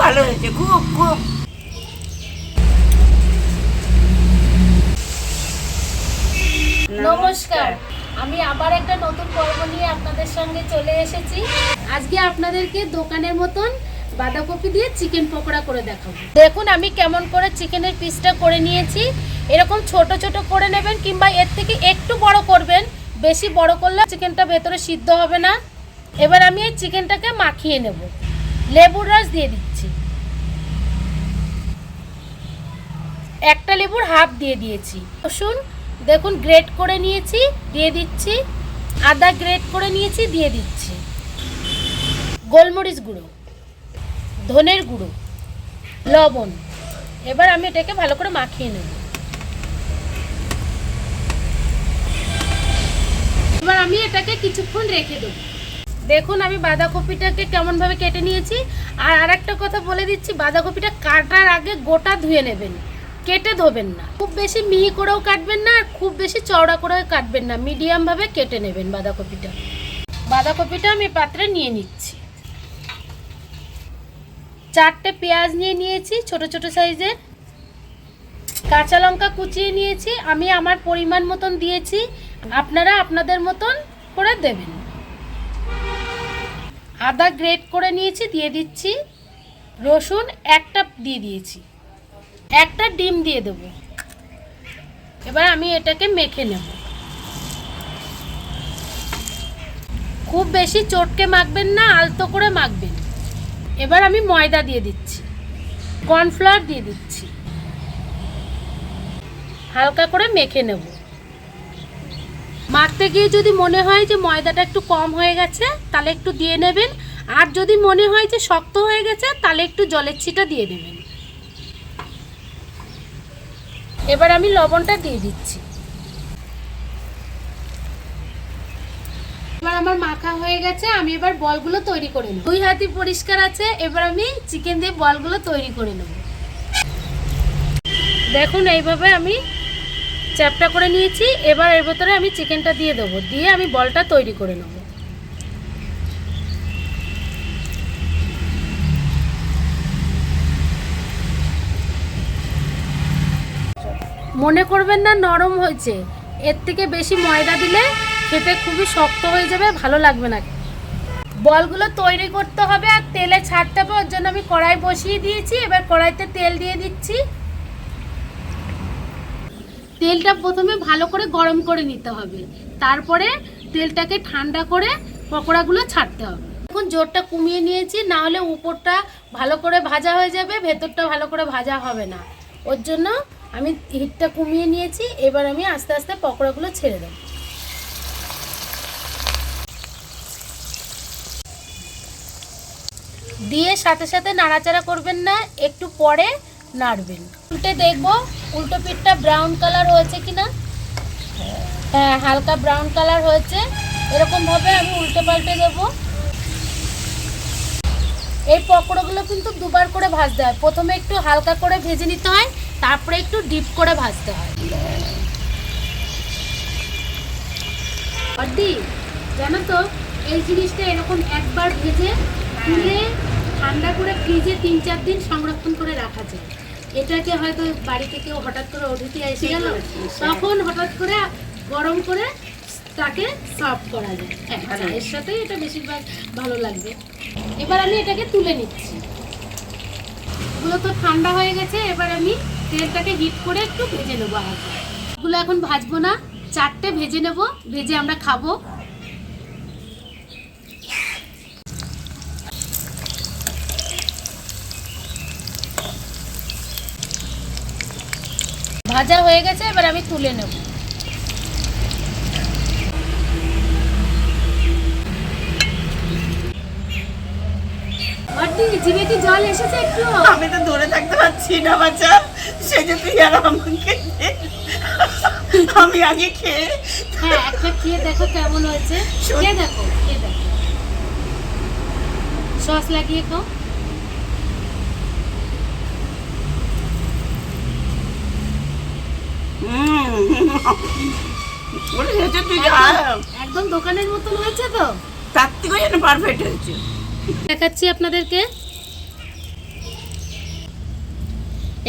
ভালো হয়েছে, খুব খুব। নমস্কার। আমি আবার একটা নতুন পর্ব নিয়ে আপনাদের সঙ্গে চলে এসেছি। আজকে আপনাদেরকে দোকানের মতন বাঁধাকপি দিয়ে চিকেন পকোড়া করে দেখাবো। দেখুন আমি কেমন করে চিকেনের পিসটা করে নিয়েছি। এরকম ছোট ছোট করে নেবেন কিংবা এর থেকে একটু বড় করবেন। বেশি বড় করলে চিকেনটা ভেতরে সিদ্ধ হবে না। এবার আমি এই চিকেনটাকে মাখিয়ে নেব। লেবুর রস দিয়ে দিচ্ছি। একটা লেবুর হাফ দিয়ে দিয়েছি। রসুন দেখুন গ্রেট করে নিয়েছি, দিয়ে দিচ্ছি। আদা গ্রেট করে নিয়েছি, দিয়ে দিচ্ছি। গোলমরিচ গুঁড়ো, ধনের গুঁড়ো, লবণ। এবার আমি এটাকে ভালো করে মাখিয়ে নেব। এবার আমি এটাকে কিছুক্ষণ রেখে দেবো। দেখুন, আমি বাঁধাকপিটাকে কেমনভাবে কেটে নিয়েছি। আর আরেকটা কথা বলে দিচ্ছি, বাঁধাকপিটা কাটার আগে গোটা ধুয়ে নেবেন। কেটে ধোবেন না। খুব বেশি মিহি করেও কাটবেন না, আর খুব বেশি চওড়া করেও কাটবেন না। মিডিয়ামভাবে কেটে নেবেন বাঁধাকপিটা। বাঁধাকপিটা আমি পাত্রে নিয়ে নিচ্ছি। চারটে পেঁয়াজ নিয়ে নিয়েছি, ছোট ছোট সাইজের। কাঁচা লঙ্কা কুচিয়ে নিয়েছি। আমি আমার পরিমাণ মতন দিয়েছি। আপনারা আপনাদের মতন করে দেবেন। আদা গ্রেট করে নিয়েছি, দিয়ে দিচ্ছি রসুন, একটা দিয়ে দিয়েছি। একটা ডিম দিয়ে দেব। এবার আমি এটাকে মেখে নেব। খুব বেশি চটকে মাখবেন না, আলতো করে মাখবেন। এবার আমি ময়দা দিয়ে দিচ্ছি। কর্নফ্লাওয়ার দিয়ে দিচ্ছি। হালকা করে মেখে নেব। মাখতে গিয়ে যদি মনে হয় যে ময়দাটা একটু কম হয়ে গেছে, তাহলে একটু দিয়ে নেবেন। আর যদি মনে হয় যে শক্ত হয়ে গেছে, তাহলে একটু জলের ছিটা দিয়ে দেবেন। এবার আমি লবণটা দিয়ে দিচ্ছি। এবার আমার মাখা হয়ে গেছে, আমি এবার বলগুলো তৈরি করে নেব। দুই হাতি পরিষ্কার আছে, এবার আমি চিকেন দিয়ে বলগুলো তৈরি করে নেব। দেখুন, এইভাবে আমি চ্যাপটা করে নিয়েছি, এবার এর ভেতরে আমি চিকেনটা দিয়ে দেবো। দিয়ে আমি বলটা তৈরি করে নেব। মনে করবেন না, নরম হয়েছে। এর থেকে বেশি ময়দা দিলে খেতে খুবই শক্ত হয়ে যাবে, ভালো লাগবে না। বলগুলো তৈরি করতে হবে আর তেলে ছাড়তে হবে, ওর জন্য আমি কড়াই বসিয়ে দিয়েছি। এবার কড়াইতে তেল দিয়ে দিচ্ছি। তেলটা প্রথমে ভালো করে গরম করে নিতে হবে। তারপরে তেলটাকে ঠান্ডা করে পকোড়াগুলো ছাড়তে হবে। এখন জোরটা কমিয়ে নিয়েছি, না হলে উপরটা ভালো করে ভাজা হয়ে যাবে, ভেতরটা ভালো করে ভাজা হবে না। ওর জন্য আমি হিটটা কমিয়ে নিয়েছি, এবার আমি আস্তে আস্তে পকোড়াগুলো ছেড়ে দেবো। দিয়ে সাথে সাথে নাড়াচাড়া করবেন না, একটু পরে নাড়বেন। উল্টে দেখব উল্টো পিঠটা ব্রাউন কালার হয়েছে কিনা? হ্যাঁ হালকা ব্রাউন কালার হয়েছে। এরকমভাবে আমি উল্টে পাল্টে দেবো। এই পকোড়াগুলো কিন্তু দুবার করে ভাজতে হয়। প্রথমে একটু হালকা করে ভেজে নিতে হয়, তারপরে একটু ডিপ করে ভাজতে হয়। অদি জানো তো, এই জিনিসটা এরকম একবার ভেজে তুলে ঠান্ডা করে ফ্রিজে তিন চার দিন সংরক্ষণ করে রাখা যায়। এটাকে হয়তো বাড়িতে কেউ হঠাৎ করে অতিথি এসে গেল তখন হঠাৎ করে গরম করে তাকে সার্ভ করা যায়। হ্যাঁ চায়ের সাথে এটা বেশিরভাগ ভালো লাগবে। এবার আমি এটাকে তুলে নিচ্ছি। এগুলো তো ঠান্ডা হয়ে গেছে এবার আমি তেলটাকে হিট করে একটু ভেজে নেব হালকা এগুলো এখন ভাজবো না চারটে ভেজে নেব ভেজে আমরা খাব। ভাজা হয়ে গেছে এবার আমি তুলে নেব। অর্দি, জিভে কি জল এসেছে একটু? আমি তো ধরে থাকতে পারছি না বাচ্চা। সে যে তুই আর আমাকে আমি আগে খেয়ে হ্যাঁ একটা খেয়ে দেখো কেমন হয়েছে। খেয়ে দেখো খেয়ে দেখো। সস লাগিয়ে খাও হুম বলে হয়েছে তুই একদম দোকানের মতন হয়েছে তো। তার থেকেও যেন পারফেক্ট হয়েছে। দেখাচ্ছি আপনাদেরকে।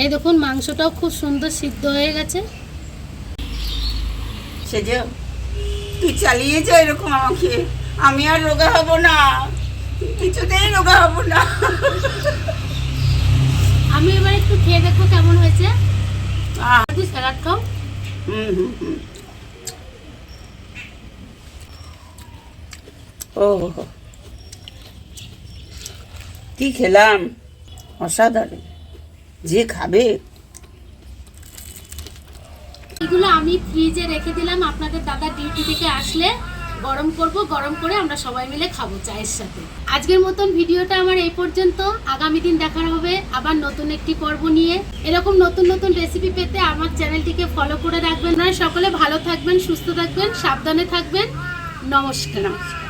এই দেখুন মাংসটাও খুব সুন্দর সিদ্ধ হয়ে গেছে। সেজ তুই চালিয়ে যা এরকম আমাকে আমি আর রোগা হব না। কিছুতেই রোগা হব না। আমি এবার একটু খেয়ে দেখব কেমন হয়েছে। তুই স্যালাড খাও। হুম, হুম, হুম। ও। কি খেলাম অসাধারণ যে খাবে এগুলো আমি ফ্রিজে রেখে দিলাম আপনাদের দাদা ডিউটি থেকে আসলে গরম করব, গরম করে আমরা সবাই মিলে খাব চায়ের সাথে। আজকের মতন ভিডিওটা আমার এই পর্যন্ত। আগামী দিন দেখা হবে আবার নতুন একটি পর্ব নিয়ে। এরকম নতুন নতুন রেসিপি পেতে আমার চ্যানেলটিকে ফলো করে রাখবেন। আপনারা সকলে ভালো থাকবেন, সুস্থ থাকবেন, সাবধানে থাকবেন। নমস্কার নমস্কার।